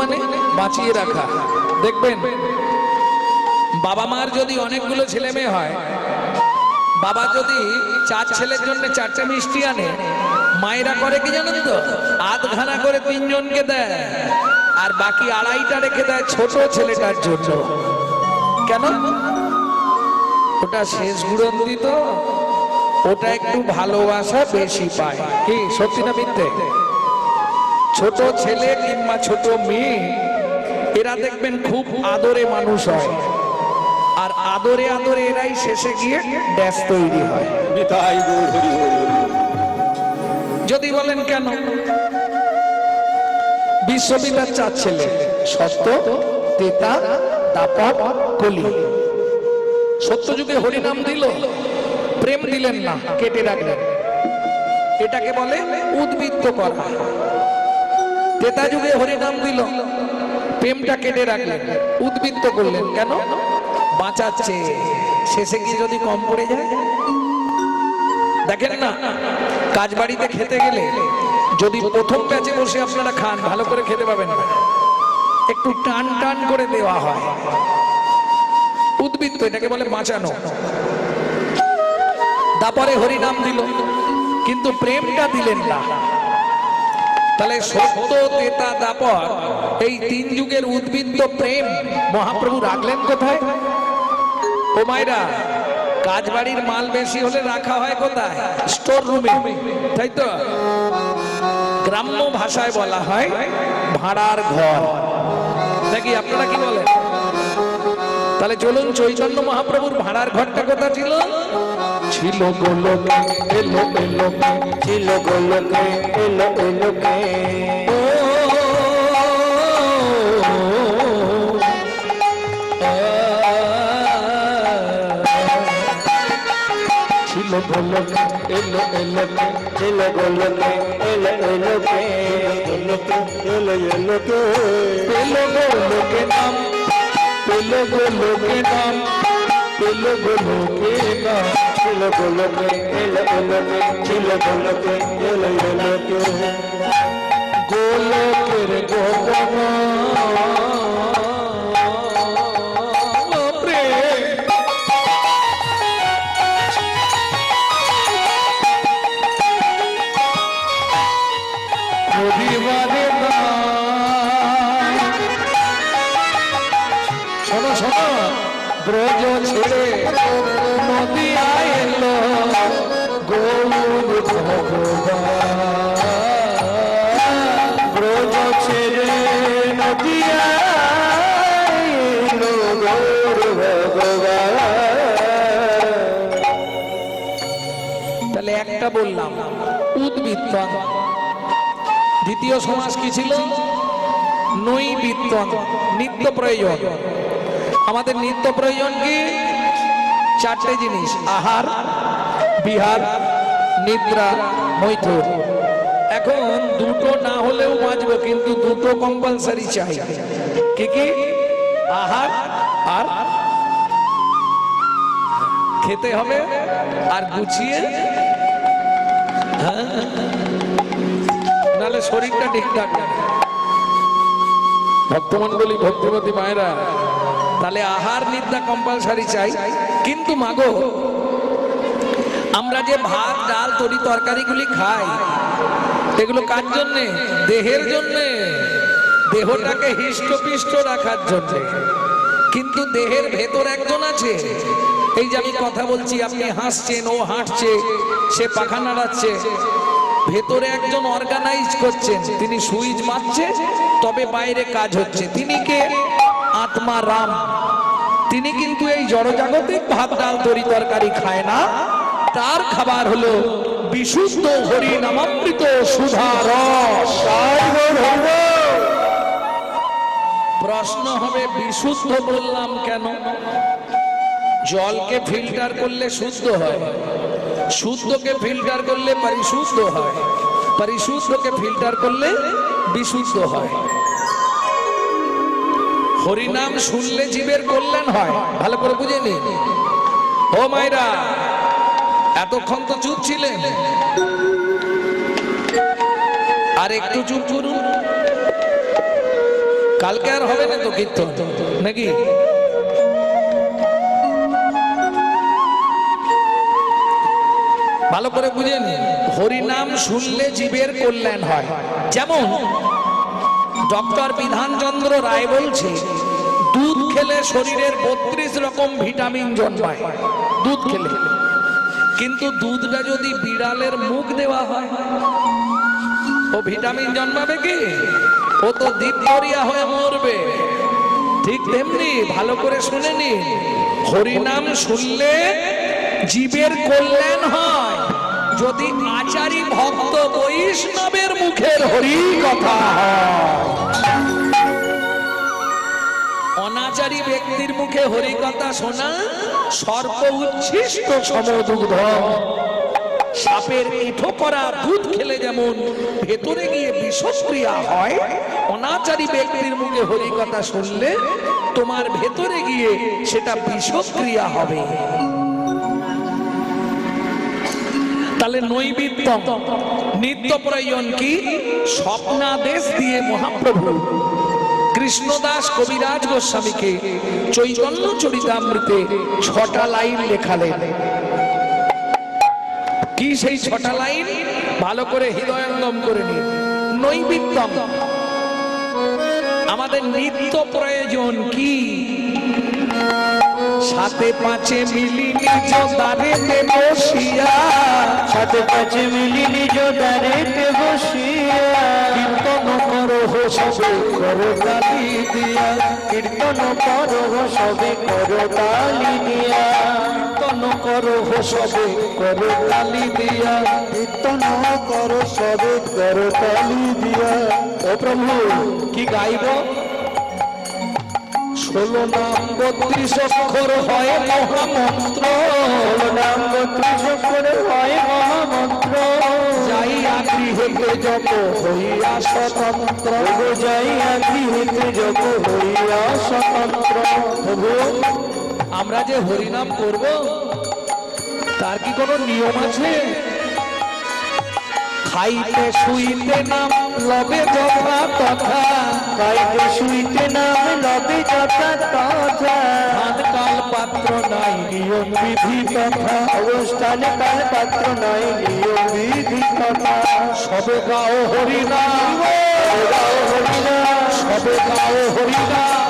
মানে বাঁচিয়ে রাখা। দেখবেন, বাবা মার যদি অনেকগুলো ছেলে মেয়ে হয়, বাবা যদি চার ছেলের জন্য চারটে মিষ্টি আনে, মায়েরা করে কি জানেন তো? আধখানা করে তিনজনকে দেয়, আর বাকি আড়াইটা রেখে দেয় ছোট ছেলেটার জন্য। কেন? ওটা শেষ গুড়ন্দি তো, ওটা একটু ভালোবাসা বেশি পায়। কি? সত্যি না মিথ্যে? ছোট ছেলে কিংবা ছোট মেয়ে এরা দেখবেন খুব আদরে মানুষ হয়। আর আদরে আদরে এরাই শেষে গিয়ে ড্যাশ তৈরি হয়। যদি বলেন কেন? বিশ্ববিদ্যার চার ছেলে সত্য তেতা দাপট কলি। সত্য যুগে হরিনাম দিল প্রেম দিলেন না কেটে রাখলেন। এটাকে বলে উদ্বৃত্ত করা। তেতা যুগে হরিনাম দিল। প্রেমটা কেটে রাখলেন, উদ্বৃত্ত করলেন। কেন? বাঁচাচ্ছে। শেষে গিয়ে যদি কম পড়ে যায়? দেখেন না, কাজ বাড়িতে খেতে গেলে যদি প্রথম ব্যাচে বসে আপনারা খান, ভালো করে খেতে পাবেন না। একটু টান টান করে দেওয়া হয়। উদ্বৃত্ত, এটাকে বলে বাঁচানো। তারপরে হরিনাম দিল। কিন্তু প্রেমটা দিলেন না। তাহলে সত্য তেতা দাপর, এই তিন যুগের উদ্বৃত্ত প্রেম, মহাপ্রভু রাখলেন কোথায়? ও কাজ বাড়ির মাল বেশি হলে রাখা হয় কোথায়? স্টোর রুমে তাই তো? গ্রাম্য ভাষায় বলা হয় ভাড়ার ঘর। নাকি আপনারা কি বলেন? তাহলে চলুন চৈতন্য মহাপ্রভুর ভাড়ার ঘরটা কোথা ছিল? ছিল গোলকে, এলো এলো, ছিল গোলকে, এলো এলোকে ছিল গোলকে, এলো এলোকে ছিল গোলকে, এলো এলোকে গোলকে এলো এলোকে পেল গোলকে নাম, পেল গোলকে নাম। পেল গোলকে নাম ছিল গোলকে এলো এলোকে ছিল গোলকে এলো এলোকে গোলকের গোপন প্রেম একটা বললাম উদ্বৃত্তন দ্বিতীয় সমাজ কি ছিল? নৈবৃত্তন, নিত্য প্রয়োজন। আমাদের নিত্য প্রয়োজন কি? চারটে জিনিস, আহার, বিহার, নিদ্রা, মৈথুন। এখন দুটো না হলেও বাঁচবো, কিন্তু দুটো কম্পালসারি চাই। কি কি? আহার আর খেতে হবে আর গুছিয়ে নাহলে শরীরটা ঠিক থাকবে। ভক্তমন্ডলী ভক্তিমতী মায়েরা তাহলে আহার নিদ্রা কম্পালসারি চাই। কিন্তু মাগো, আমরা যে ভাত, ডাল, তরি তরকারিগুলি খাই, এগুলো কার জন্যে? দেহের জন্যে। দেহটাকে হৃষ্টপিষ্ট রাখার জন্য। কিন্তু দেহের ভেতর একজন আছে। এই যে আমি কথা বলছি, আপনি হাসছেন, ও হাঁটছে, সে পাখা নাড়াচ্ছে। ভেতরে একজন অর্গানাইজ করছেন, তিনি সুইচ মারছে, তবে বাইরে কাজ হচ্ছে। তিনি কে? আত্মা রাম। তিনি কিন্তু এই জড়জাগতিক ভাত ডাল তরি তরকারি খায় না। তার খাবার হলো বিশুদ্ধ হরি নামামৃত সুধা রস। প্রশ্ন হবে, বিশুদ্ধ বললাম কেন? জলকে ফিল্টার করলে শুদ্ধ হয়। শুদ্ধকে ফিল্টার করলে পরিশুদ্ধ হয়। পরিশুদ্ধকে ফিল্টার করলে বিশুদ্ধ হয়। হরিনাম শুনলে জীবের কল্যাণ হয়। ভালো করে বুঝে নি? ও মাইরা এতক্ষণ তো চুপ ছিলেন। আর একটু চুপ করুন। কালকে আর হবে না তো কীর্তন? নাকি? ভালো করে বুঝে নিন হরিনাম শুনলে জীবের কল্যাণ হয়। যেমন, ডক্টর বিধানচন্দ্র রায় বলছে, দুধ খেলে শরীরের বত্রিশ রকম ভিটামিন জন্মায়। দুধ খেলে। কিন্তু দুধটা যদি বিড়ালের মুখ দেওয়া হয়, ও ভিটামিন জন্মাবে কি? ও তো দ্বীপরিয়া হয়ে মরবে। ঠিক তেমনি ভালো করে শুনে নিন, হরিনাম শুনলে জীবের কল্যাণ হয়। যদি আচারী ভক্ত বৈষ্ণবের মুখের হরি কথা অনাচারী ব্যক্তির মুখে হরি কথা শোনা সর্ব উচ্ছিষ্ট সমদুগ্ধ। সাপের এঠো করা দুধ খেলে যেমন ভেতরে গিয়ে বিষক্রিয়া হয়, অনাচারী ব্যক্তির মুখে হরি কথা শুনলে তোমার ভেতরে গিয়ে সেটা বিষক্রিয়া হবে। তাহলে নৈবিত্য নিত্য প্রয়োজন কি? স্বপ্নাদেশ দিয়ে মহাপ্রভু কৃষ্ণদাস কবিরাজ গোস্বামীকে চৈতন্য চরিতামৃতে ছটা লাইন লেখালেন। কি সেই ছটা লাইন? ভালো করে হৃদয়ঙ্গম করে নিন। নৈবিত্যম। আমাদের নিত্য প্রয়োজন কি? সাথে পাঁচে মিলি নিজ দাঁড়েতে বসিয়া। সাথে পাঁচে মিলি নিজ দাঁড়িতে বসিয়া। কীর্তন করো সবে, করো কালি দিয়া। কীর্তন করো সবে, করো তালি দিয়া। কীর্তন করো সবে করো কালি দিয়া। কীর্তন করো সবে করো তালি দিয়া। ও প্রভু কি গাইব? ষোলো নাম বত্রিশ অক্ষর হয় মহামন্ত্র। ষোলো নাম বত্রিশ করে হয় মহামন্ত্র। যাই আগ্রি হইতে জপ হইয়া স্বতন্ত্র। প্রভু যাইয়া গৃহীতে জপ হইয়া স্বতন্ত্র। প্রভু আমরা যে হরিনাম করব তার কি কোনো নিয়ম আছে? খাইতে শুইতে নাম লবে যথা তথা। খাইতে শুইতে নাম লবে যথা তথা। কাল পাত্র নাই নিয়ম বিধি তথা। অবস্থান কাল পাত্র নয় নিয়ম বিধি কথা সবে গাও হরিনাম। গাও হরিনাম। সবে গাও হরিনাম।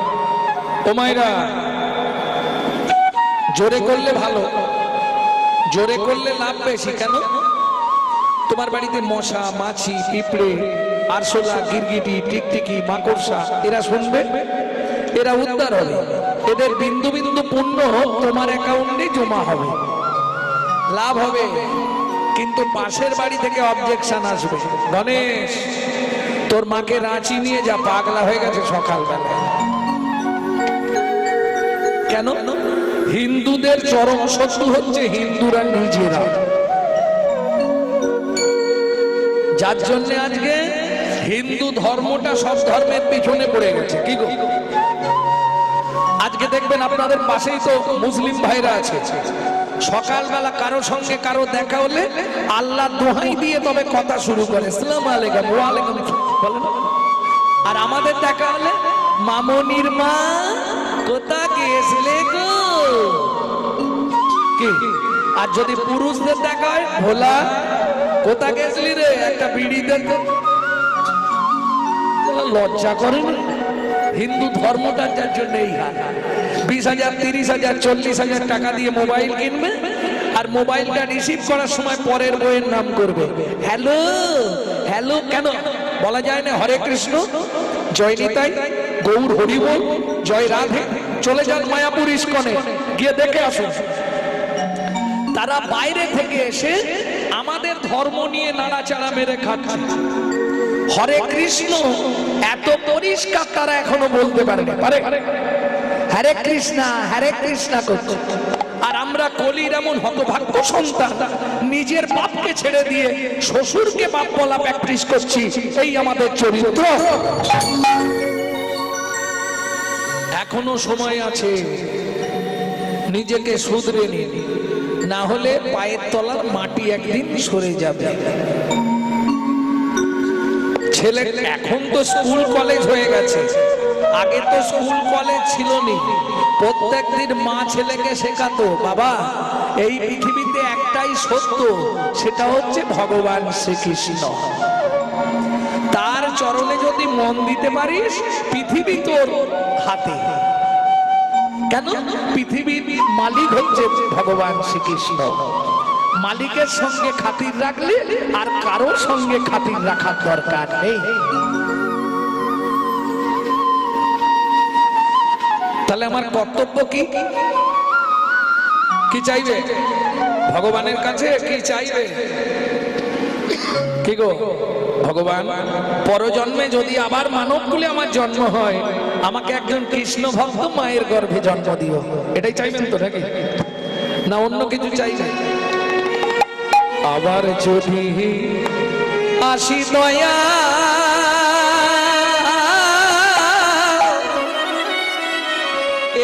ওমাইরা জোরে করলে ভালো, জোরে করলে লাভ বেশি, কেন? তোমার বাড়িতে মশা, মাছি, পিঁপড়ে, আরশোলা, গিরগিটি, টিকটিকি, মাকড়সা, এরা শুনবে? এরা উদ্ধার হবে। এদের বিন্দু বিন্দু পুণ্য তোমার অ্যাকাউন্টে জমা হবে। লাভ হবে, কিন্তু পাশের বাড়ি থেকে অবজেকশন আসবে। গণেশ, তোর মাকে রাঁচি নিয়ে যা, পাগলা হয়ে গেছে সকালবেলা কেন? হিন্দুদের চরম শত্রু হচ্ছে হিন্দুরা নিজেরা। যার জন্য আজকে হিন্দু ধর্মটা সব ধর্মের পিছনে পড়ে গেছে। কি গো? আজকে দেখবেন আপনাদের পাশেই তো মুসলিম ভাইরা আছে। সকালবেলা কারও সঙ্গে কারও দেখা হলে আল্লাহ দোহাই দিয়ে তবে কথা শুরু করে। সালাম আলাইকুম, ওয়ালাইকুম বলে না? আর আমাদের দেখা হলে, মামনির মা কোথা গেছিলে? গো কি? আর যদি পুরুষদের দেখা হয় ভোলা কোথা গেছিলি রে? একটা বিড়ি দেন লজ্জা করেন? হিন্দু ধর্মটার যার জন্য এই হাল বিশ হাজার তিরিশ হাজার চল্লিশ হাজার টাকা দিয়ে মোবাইল কিনবে আর মোবাইলটা রিসিভ করার সময় পরের বইয়ের নাম করবে। হ্যালো? হ্যালো কেন? বলা যায় না হরে কৃষ্ণ জয় নিতাই গৌর হরিবল জয় রাধে। চলে যান মায়াপুর ইস্কনে, গিয়ে দেখে আসুন। তারা বাইরে থেকে এসে আমাদের ধর্ম নিয়ে নাড়াচাড়া মেরে খাচ্ছে। হরে কৃষ্ণ, এত পরিষ্কার তারা এখনও বলতে পারে না। হরে কৃষ্ণা হরে কৃষ্ণা করছে। আর আমরা কলির এমন হতভাগ্য সন্তান, নিজের বাপকে ছেড়ে দিয়ে শ্বশুরকে বাপ বলা প্র্যাকটিস করছি, এই আমাদের চরিত্র। এখনও সময় আছে। নিজেকে শুধরে নিন। না হলে পায়ের তলার মাটি একদিন সরে যাবে। ছেলে, এখন তো স্কুল কলেজ হয়ে গেছে। আগে তো স্কুল কলেজ ছিল নি প্রত্যেক দিন মা ছেলেকে শেখাতো, বাবা, এই পৃথিবীতে একটাই সত্য, সেটা হচ্ছে ভগবান শ্রীকৃষ্ণ। চরণে যদি মন দিতে পারিস, পৃথিবী তোর হাতে। কেন? পৃথিবীর মালিক হচ্ছে ভগবান শ্রীকৃষ্ণ। মালিকের সঙ্গে খাতির রাখলে আর কারোর সঙ্গে খাতির রাখার দরকার নেই। তাহলে আমার কর্তব্য কি? কি চাইবে? ভগবানের কাছে কি চাইবে? কি গো? ভগবান, পরজন্মে যদি আবার মানব কুলে আমার জন্ম হয়, আমাকে একজন কৃষ্ণ ভক্ত মায়ের গর্ভে জন্ম দিও। এটাই চাইবেন তো নাকি? না, অন্য কিছু চাইবেন আবার যদি আসি দয়া,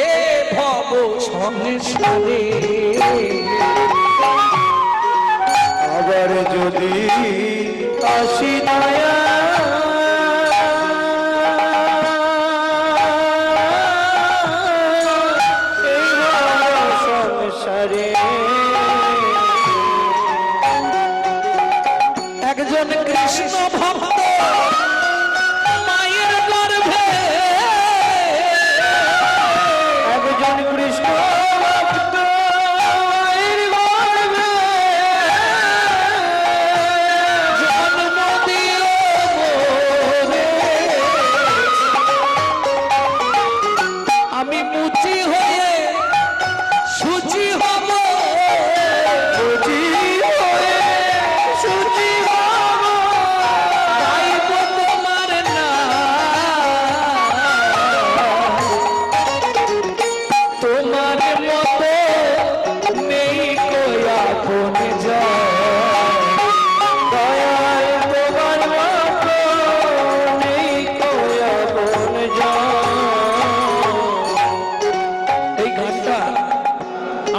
এ ভব সংসারে আবার যদি আসি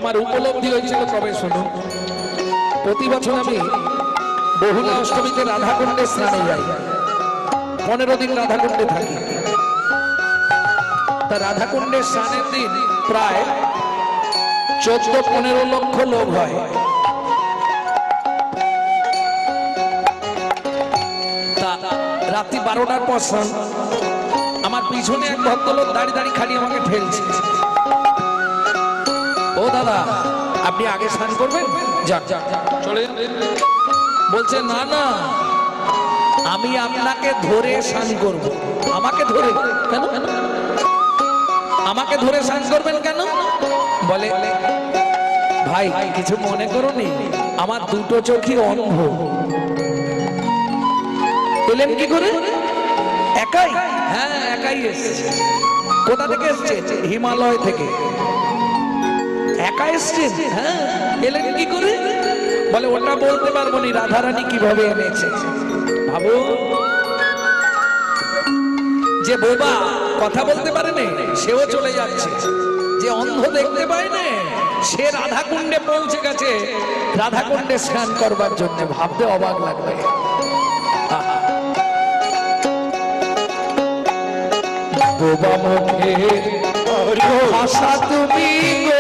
আমার উপলব্ধি হয়েছিল কবে শুনুন প্রতি বছর আমি বহুলা অষ্টমীতে রাধাকুণ্ডে স্নানে যাই। পনেরো দিন রাধাকুণ্ডে থাকি। তা রাধাকুণ্ডের স্নানের দিন প্রায় চোদ্দ পনেরো লক্ষ লোক হয়। তা রাত্রি বারোটার পর আমার পিছনে এক ভদ্রলোক দাঁড়িয়ে দাঁড়িয়ে খালি আমাকে ঠেলছে। দাদা আপনি আগে স্নান করবেন? যাক যাক চলে বলছে, না না। আমি আপনাকে ধরে স্নান করব। আমাকে ধরে? কেন? আমাকে ধরে স্নান করবেন কেন? বলে, ভাই, কিছু মনে করো নি আমার দুটো চোখই অন্ধ। এলেন কি করে? একাই? হ্যাঁ একাই এসছে। কোথা থেকে এসছে? হিমালয় থেকে। একা এসছেন? হ্যাঁ এলেন কি করে? বলে ওটা বলতে পারব নি রাধারানী কীভাবে এনেছে? ভাবো যে বোবা কথা বলতে পারে না সেও চলে যাচ্ছে। যে অন্ধ দেখতে পায় না সে রাধাকুণ্ডে পৌঁছে গেছে। রাধাকুণ্ডে স্নান করবার জন্য ভাবতে অবাক লাগবে। বোবা মুখে ভাষা তুমি গো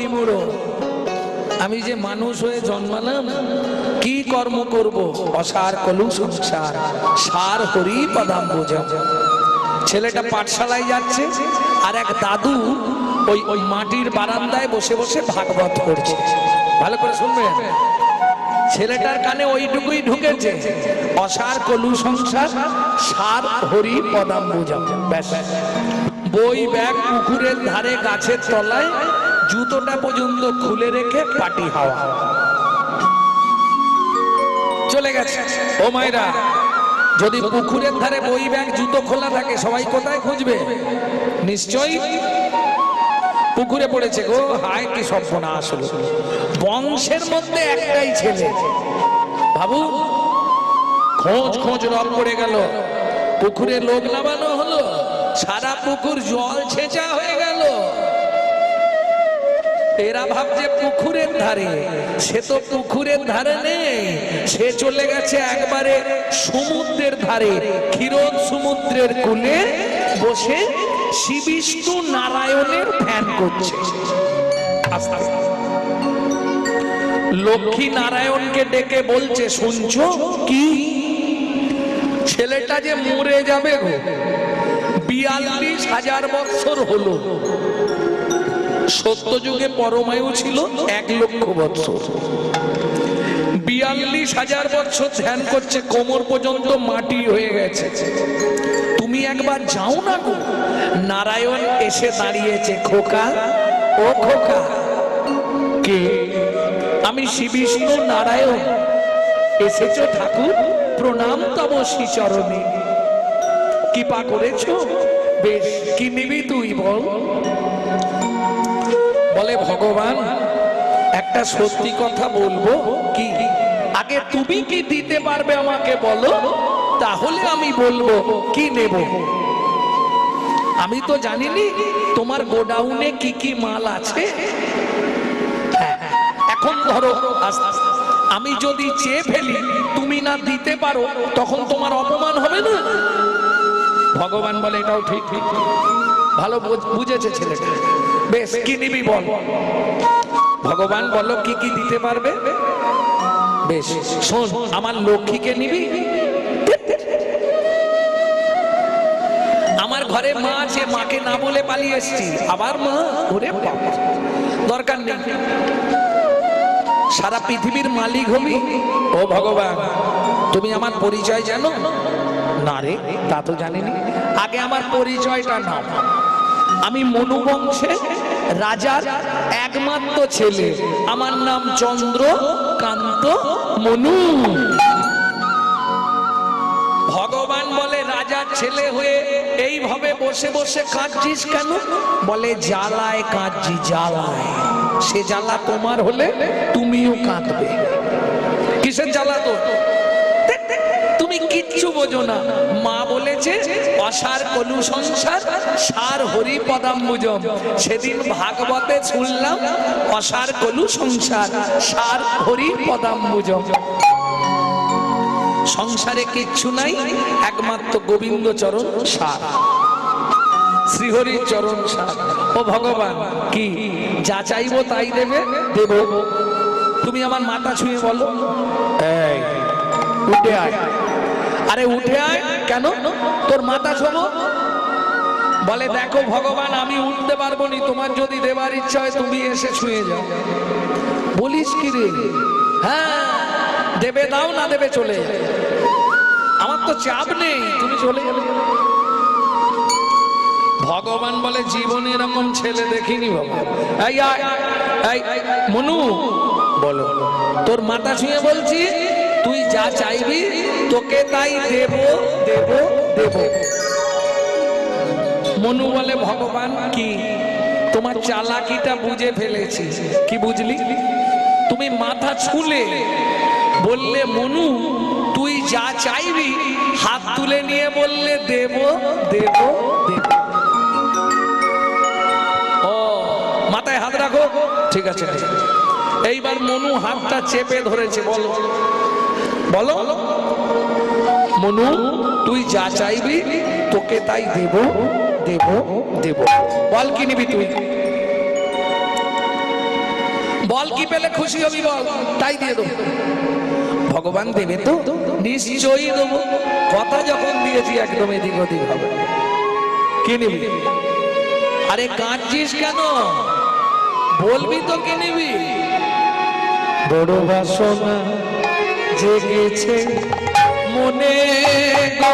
বিমূঢ় আমি যে মানুষ হয়ে জন্মালাম, কি কর্ম করব? অসার কলু সংসার, সার হরি পদাম বোঝা ছেলেটা পাঠশালায় যাচ্ছে, আর এক দাদু ওই ওই মাটির বারান্দায় বসে বসে ভাগবত করছে ভালো করে শুনবেন? ছেলেটার কানে ওইটুকুই ঢুকেছে, অসার কলু সংসার, সার হরি পদাম বোঝা ব্যাস। বই ব্যাগ পুকুরের ধারে গাছের তলায় জুতোটা পর্যন্ত খুলে রেখে পাটি হাওয়া। চলে গেছে। ও মায়েরা, যদি পুকুরের ধারে বই ব্যাগ, জুতো খোলা থাকে, সবাই কোথায় খুঁজবে? নিশ্চয়ই পুকুরে পড়েছে গো। হায়, কি সর্বনা আসলে বংশের মধ্যে একটাই ছেলে। বাবু, খোঁজ খোঁজ রব পড়ে গেল। পুকুরে লোক নামানো হলো। সারা পুকুর জল ছেঁচা হয়ে গেল। এরা ভাবছে পুকুরের ধারে। সে তো পুকুরের ধারে নেই। সে চলে গেছে একবারে সমুদ্রের ধারে। ক্ষীরোদ সমুদ্রের কূলে বসে শিবিষ্ণু নারায়ণের ধ্যান করছে। লক্ষ্মী নারায়ণকে ডেকে বলছে, শুনছো কি? ছেলেটা যে মরে যাবে গো, বিয়াল্লিশ হাজার বছর হলো। সত্য যুগে পরমায়ু ছিল এক লক্ষ বছর বিয়াল্লিশ হাজার বছর ধ্যান করছে, কোমর পর্যন্ত মাটি হয়ে গেছে। তুমি একবার যাও না গো। নারায়ণ এসে দাঁড়িয়েছে, খোকা, ও খোকা। কে? আমি শিবিষ্ণু নারায়ণ। এসেছ ঠাকুর, প্রণাম তব শ্রী চরণে। কৃপা করেছ? বেশ, কি নিবি তুই বল। বলে ভগবান একটা সত্যি কথা বলব কি? আগে তুমি কি দিতে পারবে আমাকে বলো? তাহলে আমি বলব কি নেব? আমি তো জানিনি তোমার গোডাউনে কি কি মাল আছে। হ্যাঁ, এখন ধরো। আমি যদি চেয়ে ফেলি তুমি না দিতে পারো তখন তোমার অপমান হবে না? ভগবান বলে এটাও ঠিক ঠিক। ভালো বুঝ- বুঝেছে ছেলেটা। বেশ কি নিবি বল? ভগবান বলো কি কি দিতে পারবে? বেশ, শোন, আমার লক্ষ্মীকে নিবি? আমার ঘরে মা আছে, মাকে না বলে পালিয়ে এসেছি। আবার মা? বাবা। দরকার নেই। সারা পৃথিবীর মালিক হবি। ও ভগবান, তুমি আমার পরিচয় জানো? না রে, তা তো জানিনি। আগে আমার পরিচয়টা নাও। আমি মনু বংশে রাজার একমাত্র ছেলে। আমার নাম চন্দ্র কান্ত মনু। ভগবান বলে, রাজার ছেলে হয়ে এইভাবে বসে বসে কাঁদছিস কেন? বলে, জ্বালায় কাঁদছি, জ্বালায়। সে জ্বালা তোমার হলে তুমিও কাঁদবে। কিসের জ্বালা তো কিচ্ছু বোঝো না। মা বলেছে, অসার কলু সংসার, সার হরি পদাম্বুজম। সেদিন ভাগবতে শুনলাম, অসার কলু সংসার, সার হরি পদাম্বুজম। সংসারে কিচ্ছু নাই, একমাত্র গোবিন্দ চরণ সার। শ্রীহরি চরণ সার। ও ভগবান, কি? যা চাইব তাই দেবে, দেব। তুমি আমার মাথা ছুঁয়ে বলো। উঠে আয়। আরে উঠে আয়। কেন? তোর মাথা ছোবো বলে, দেখো ভগবান, আমি উঠতে পারব নি তোমার যদি দেবার ইচ্ছা হয়, তুমি এসে ছুঁয়ে যাও। বলিস কি রে? হ্যাঁ দেবে দাও, না দেবে চলে আমার তো চাপ নেই, তুমি চলে যাবে। ভগবান বলে, জীবনে এরকম ছেলে দেখিনি মনু, বলো, তোর মাথা ছুঁয়ে বলছি, তুই যা চাইবি তোকে তাই দেব দেব দেব। মনু বলে, ভগবান, কি? তোমার চালাকিটা বুঝে ফেলেছি। কি বুঝলি? তুমি মাথা ছুলে বললে, মনু, তুই যা চাইবি, হাত তুলে নিয়ে বললে, দেব দেব দেব। ও, মাথায় হাত রাখো। ঠিক আছে এইবার মনু হাতটা চেপে ধরেছে, বলো। বলো। মনু, তুই যা চাইবি, তোকে তাই দেব দেব দেব। বল কি নিবি তুই? বল কি পেলে খুশি হবি বল? তাই দিয়ে দেবো। ভগবান দেবে তো? নিশ্চয়ই দেবো। কথা যখন দিয়েছি, একদম এদিক ওদিক হবে। কি নিবি? আরে কাঁদছিস কেন? বলবি তো কি নিবি? বড় বাসনা জেগেছে। মনে গো।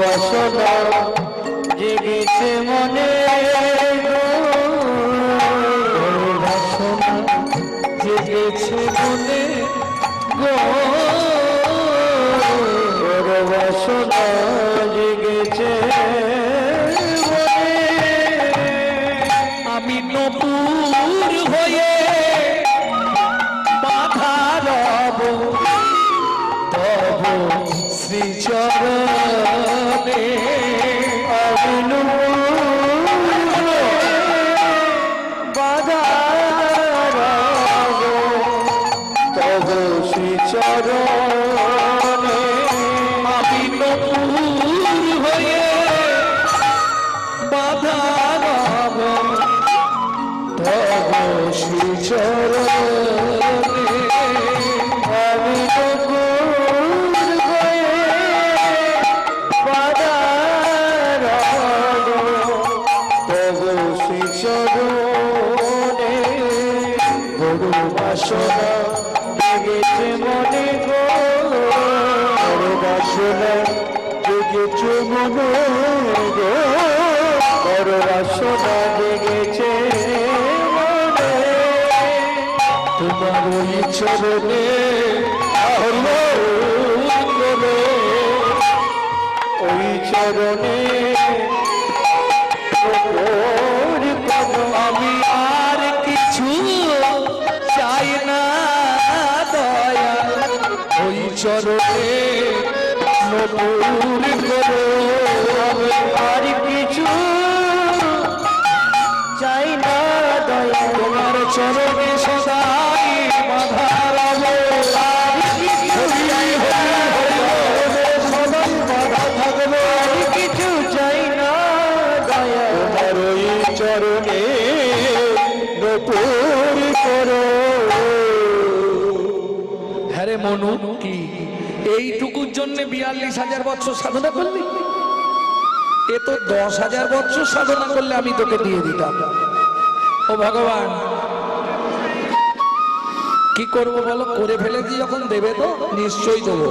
বাসনা জেগেছে মনে চরণে করে ওই চরণে আমি আর কিছু চাই না দয়া। ওই চরণে নপুর এইটুকুর বিয়াল্লিশ হাজার বছর সাধনা করলি? এ তো দশ হাজার বছর সাধনা করলে আমি তোকে দিয়ে দিতাম। ও ভগবান, কি করব বলো? করে ফেলেছি যখন দেবে তো, নিশ্চয়ই দেবো।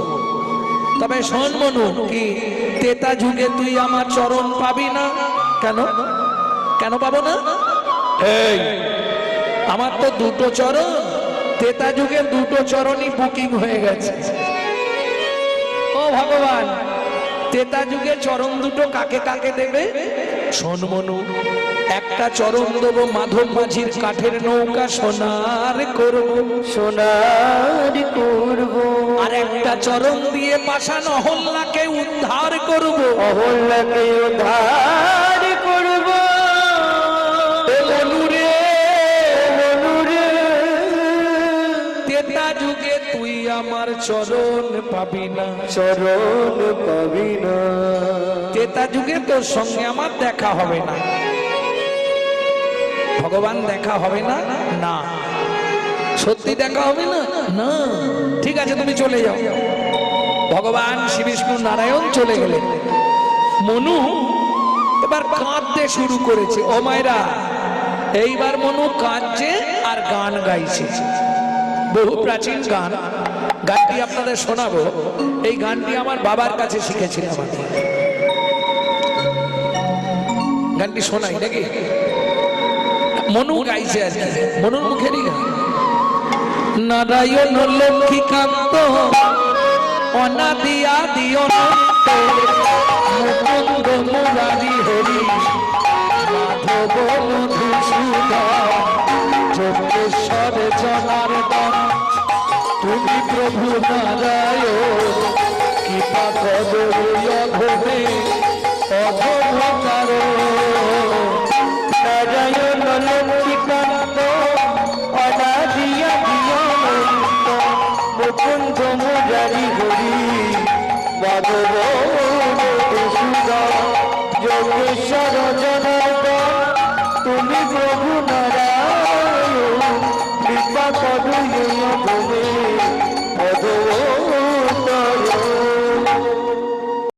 তবে শোন মনু, কি তেতা যুগে তুই আমার চরণ পাবি না? কেন? কেন পাবো না? এই আমার তো দুটো চরণ। তেতা যুগের দুটো চরণই বুকিং হয়ে গেছে। ভগবান। তেতা যুগে চরম দুটো কাকে কাকে দেবে? শোন মনু একটা চরম দেব মাধব মাঝির কাঠের নৌকা সোনার করব। সোনার করব। আর একটা চরম দিয়ে পাশান অহল্লাকে উদ্ধার করব। অহল্লাকে উদ্ধার আমার চরণ পাবি না। চরণ পাবি না। তেতা যুগে তোর সঙ্গে আমার দেখা হবে না। ভগবান দেখা হবে না? না। সত্যি দেখা হবে না? না। ঠিক আছে তুমি চলে যাও। ভগবান শ্রী বিষ্ণু নারায়ণ চলে গেলেন মনু এবার কাঁদতে শুরু করেছে। ও মায়েরা এইবার মনু কাঁদছে আর গান গাইছে। বহু প্রাচীন গান। গানটি আপনাদের শোনাবো। এই গানটি আমার বাবার কাছে শিখেছিলাম গানটি শোনাই নাকি? মনু গাইছে আর কি। মনুর মুখেরই গান। নারায়ণ লক্ষ্মীকান্ত, অনাদিয়া দিও মুকুন্দ মুরারি হরি, মাধব মধুসূদন। জনার্দন। প্রভু নারায়ণ কৃপা করো অধমে অধমকার